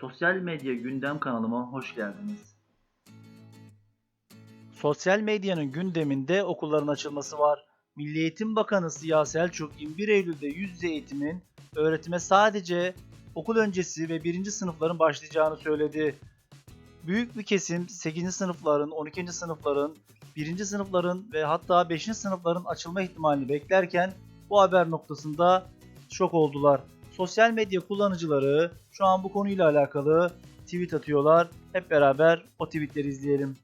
Sosyal medya gündem kanalıma hoş geldiniz. Sosyal medyanın gündeminde okulların açılması var. Milli Eğitim Bakanı Ziya Selçuk 21 Eylül'de yüz yüze eğitimin öğretime sadece okul öncesi ve 1. sınıfların başlayacağını söyledi. Büyük bir kesim 8. sınıfların, 12. sınıfların, 1. sınıfların ve hatta 5. sınıfların açılma ihtimalini beklerken bu haber noktasında şok oldular. Sosyal medya kullanıcıları şu an bu konuyla alakalı tweet atıyorlar. Hep beraber o tweetleri izleyelim.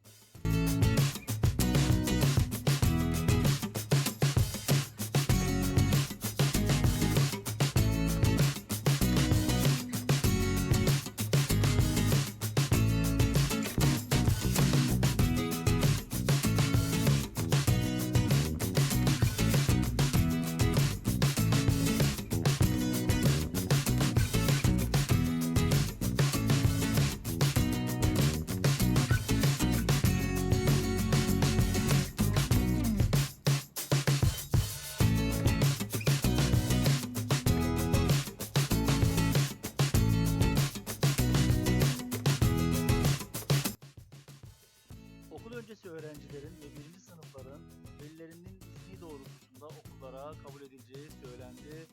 Öğrencilerin ve birinci sınıfların velilerinin izni doğrultusunda okullara kabul edileceği söylendi.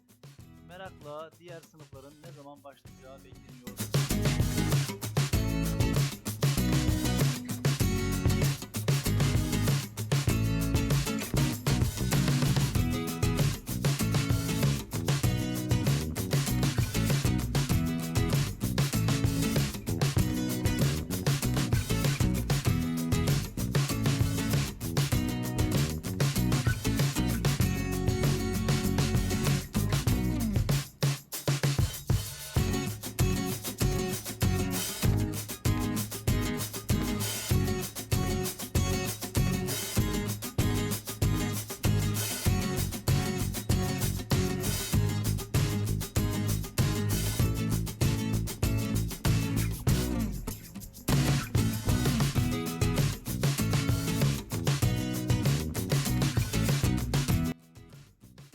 Merakla diğer sınıfların ne zaman başlayacağı bekleniyor.